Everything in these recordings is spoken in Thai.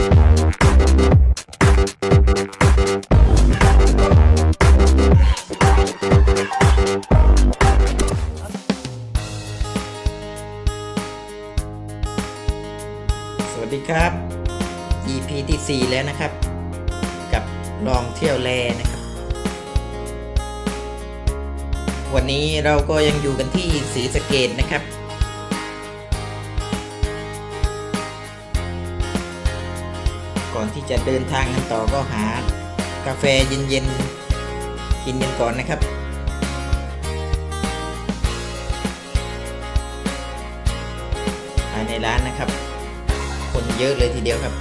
สวัสดีครับ EP ที่ 4 แล้วนะครับ กับลองเที่ยวแลนะครับ วันนี้เราก็ยังอยู่กันที่ศรีสเกดนะครับ ก่อนที่จะเดินทางกันต่อก็หากาแฟเย็นๆกินกันก่อนนะครับภายในร้านนะครับ คนเยอะเลยทีเดียวครับ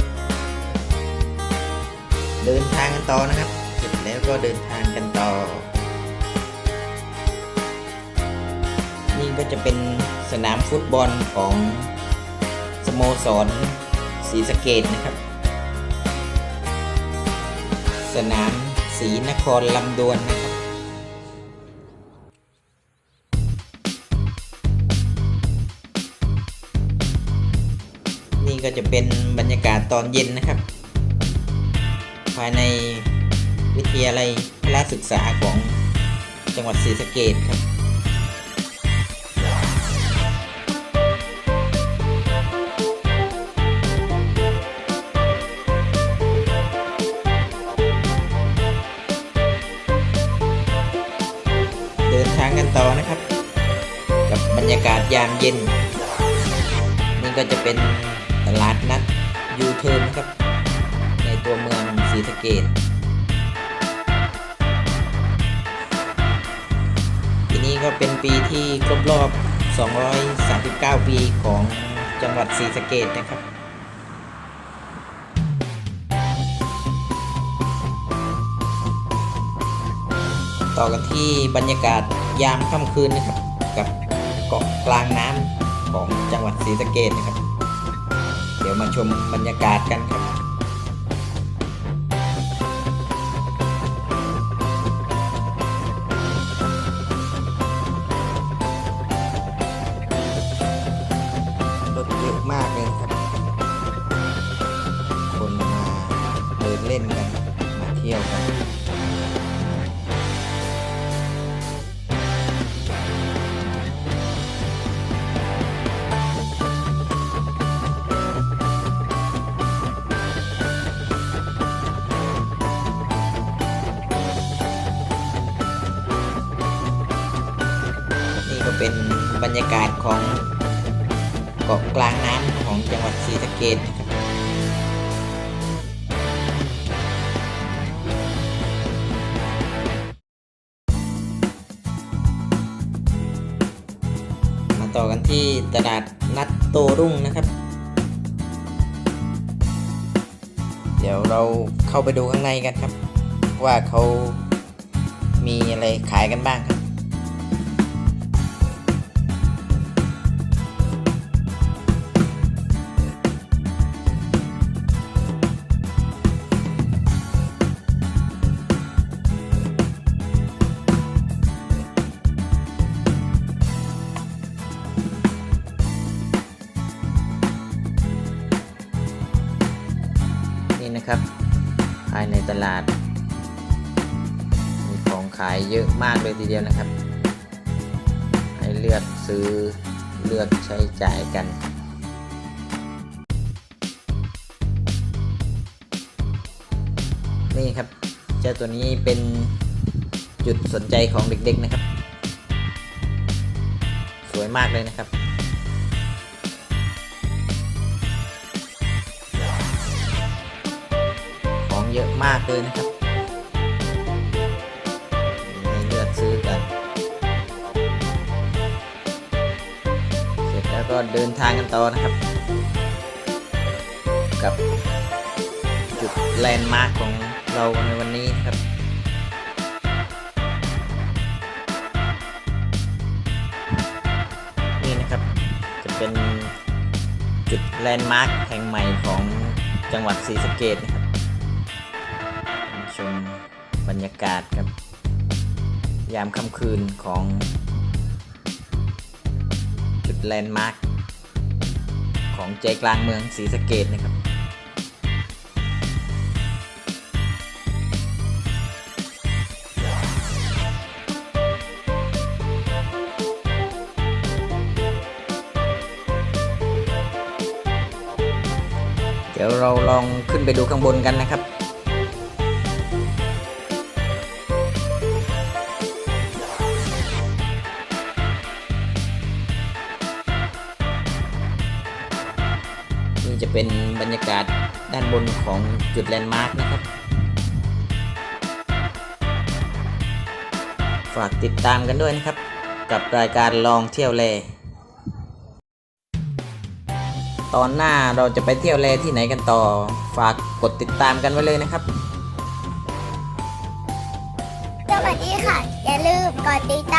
เดินทางกันต่อนะครับเสร็จแล้วก็เดินทางกันต่อ นี่ก็จะเป็นสนามฟุตบอลของสโมสรศรีสะเกดนะครับ สนามศรีนครลำดวนนะครับนี่ก็จะเป็นบรรยากาศตอนเย็นนะครับ ภายในวิทยาลัยพละศึกษาของจังหวัดศรีสะเกดครับ ยามเย็น นี่ก็จะเป็นตลาดนัดยูเทิร์นครับ ในตัวเมืองศรีสะเกดปีนี้ก็เป็นปีที่ครบรอบ 239 ปีของจังหวัดศรีสะเกดนะครับต่อกันที่บรรยากาศยามค่ำคืนนะครับ เกาะกลางน้ำของจังหวัดศรีสะเกดนะครับ เดี๋ยวมาชมบรรยากาศกันครับ เป็นบรรยากาศของเกาะกลางน้ำของจังหวัดศรีสะเกดนะครับมาต่อกันที่ตลาดนัดโตรุ่งนะครับ เดี๋ยวเราเข้าไปดูข้างในกันครับ ว่าเขามีอะไรขายกันบ้างครับ ภายในตลาด มีของขายเยอะมากเลยทีเดียวนะครับ ให้เลือกซื้อเลือกใช้จ่ายกันนี่ครับเจ้าตัวนี้เป็นจุดสนใจของเด็กๆนะครับ สวยมากเลยนะครับ เยอะมากเลยนะครับให้เลือกซื้อกัน เสร็จแล้วก็เดินทางกันต่อนะครับ กับจุดแลนด์มาร์คของเราในวันนี้นะครับนี่นะครับจะเป็นจุดแลนด์มาร์คแห่งใหม่ของจังหวัดศรีสะเกดนะครับ บรรยากาศครับ ยามค่ำคืนของ จุดแลนด์มาร์คของใจกลางเมืองศรีสะเกดนะครับ เดี๋ยวเราลองขึ้นไปดูข้างบนกันนะครับ เป็นบรรยากาศด้านบนของจุดแลนด์มาร์กนะครับ ฝากติดตามกันด้วยนะครับ กับรายการลองเที่ยวเลตอนหน้าเราจะไปเที่ยวเลที่ไหนกันต่อ ฝากกดติดตามกันไว้เลยนะครับ สวัสดีค่ะ อย่าลืมกดติดตาม